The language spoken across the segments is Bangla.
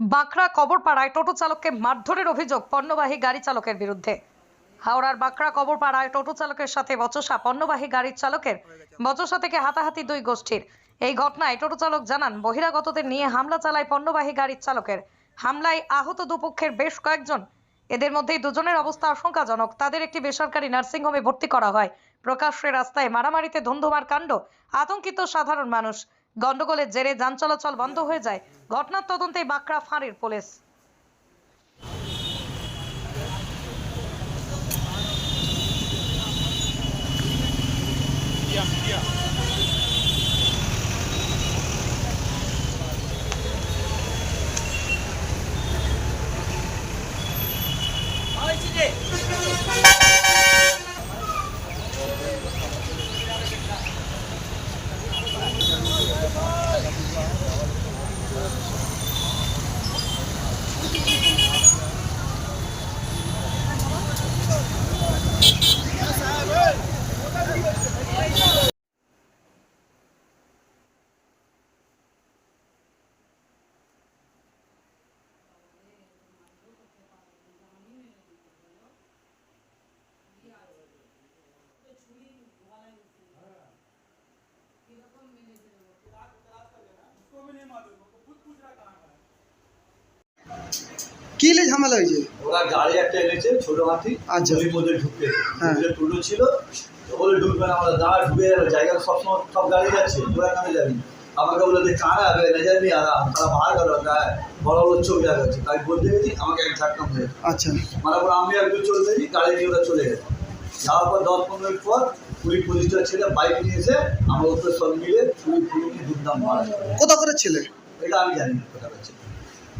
বাঁকড়া কবরপাড়ায় টোটো চালককে মারধরের অভিযোগ পণ্যবাহী গাড়ি চালকের বিরুদ্ধে। হাওড়ার বাঁকড়া কবরপাড়ায় টোটো চালকের সাথে বচসা পণ্যবাহী গাড়ির চালকের বচসা থেকে হাতাহাতি দুই গোষ্ঠীর। এই ঘটনায় টোটো চালক জানান, বহিরাগতদের নিয়ে হামলা চালায় পণ্যবাহী গাড়ির চালকের। হামলায় আহত দুপক্ষের বেশ কয়েকজন। এদের মধ্যেই দুজনের অবস্থা আশঙ্কাজনক। তাদের একটি বেসরকারি নার্সিংহোমে ভর্তি করা হয়। প্রকাশ্যে রাস্তায় মারামারিতে ধুন্ধুমার কাণ্ড। আতঙ্কিত সাধারণ মানুষ। গন্ডগোলের জেরে যান চলাচল বন্ধ হয়ে যায়। ঘটনার তদন্তে বাঁকড়া ফাঁড়ির পুলিশ। কি ঝামেলা হয়েছে? ওরা গাড়ি একটা এনেছে ছোট হাতি আচ্ছা। গলির মধ্যে ঢুকতে হ্যাঁ। ঢুকতে ছিল বলে ঢুকবে না আমরা দাঁড়া ঢুকে যাবে। জায়গা সবসময় সব গাড়ি যাচ্ছে তোরা কেন যাবি। আমাকে বলে যে কানা হবে না জানি আর তারা বাহার গেল গায়ে বড় বড় চোখ জায়গা আছে তাই বলতে গেছি আমাকে এক ঝাটকা মেরে আচ্ছা। মারার পর আমি একটু চলে গেছি গাড়ি নিয়ে ওরা চলে গেছে। যাওয়ার পর দশ পনেরো মিনিট পর কুড়ি পঁচিশটা ছেলে বাইক নিয়ে এসে আমরা ওদের সব মিলে কুড়ি কুড়ি নিয়ে দুমদাম মারা কোথা করে ছেলে? এটা আমি জানি না কোথা হচ্ছে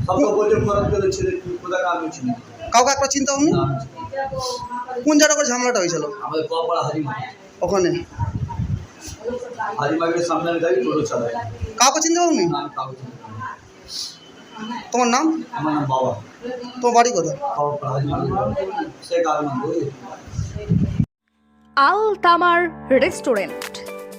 সব তো বলছে খরাপ ছেলে কোথা আমি চিনি? কাউকে একবার চিন্তা হয়নি। কোন জায়গা করে ঝামেলাটা হয়েছিল? আমাদের কপাড়া হাজিমা ওখানে। হাজিমাকে সামনে গাড়ি টোটো চালাই। কাউকে চিনতে না। তোমার নাম? আমার নাম বাবা। তোমার বাড়ি কোথায়? আল তামার রেস্টুরেন্ট।